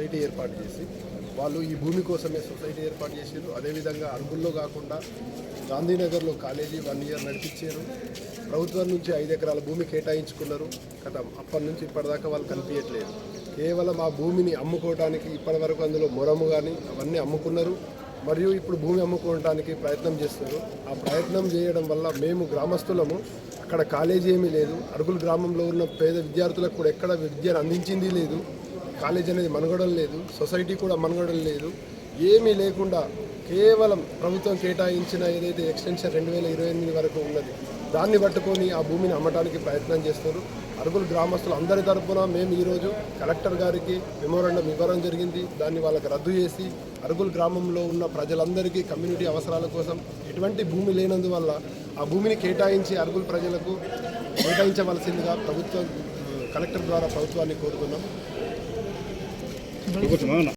Society ఏర్పాటు చేసి వాళ్ళు ఈ భూమి కోసమే సొసైటీ ఏర్పాటు చేసారు అదేవిధంగా అరుగుల్లో కాకుండా గాంధీనగర్లో కాలేజీ వన్ ఇయర్ నడిపించారు. ప్రభుత్వం నుంచి ఐదు ఎకరాల భూమి కేటాయించుకున్నారు. కదా అప్పటి నుంచి ఇప్పటిదాకా వాళ్ళు కనిపించట్లేదు. కేవలం ఆ భూమిని అమ్ముకోవడానికి ఇప్పటివరకు అందులో మొరము కానీ అవన్నీ అమ్ముకున్నారు. మరియు ఇప్పుడు భూమి అమ్ముకోవడానికి ప్రయత్నం చేస్తున్నారు. ఆ ప్రయత్నం చేయడం వల్ల మేము గ్రామస్తులము అక్కడ కాలేజీ ఏమీ లేదు. అరుగుల గ్రామంలో ఉన్న పేద విద్యార్థులకు కూడా ఎక్కడ విద్యను అందించింది లేదు. కాలేజ్ అనేది మనుగడం లేదు సొసైటీ కూడా మనుగడం లేదు ఏమీ లేకుండా కేవలం ప్రభుత్వం కేటాయించిన ఏదైతే ఎక్స్టెన్షన్ రెండు వేల ఇరవై ఎనిమిది వరకు ఉన్నది దాన్ని పట్టుకొని ఆ భూమిని అమ్మడానికి ప్రయత్నం చేస్తారు. అరుగులు గ్రామస్తులు అందరి తరఫున మేము ఈరోజు కలెక్టర్ గారికి మెమోరాండం ఇవ్వడం జరిగింది. దాన్ని వాళ్ళకి రద్దు చేసి అరుగుల్ గ్రామంలో ఉన్న ప్రజలందరికీ కమ్యూనిటీ అవసరాల కోసం ఎటువంటి భూమి లేనందువల్ల ఆ భూమిని కేటాయించి అరుగుల ప్రజలకు కేటాయించవలసిందిగా ప్రభుత్వం కలెక్టర్ ద్వారా ప్రభుత్వాన్ని కోరుతున్నాం. 这波怎么样的？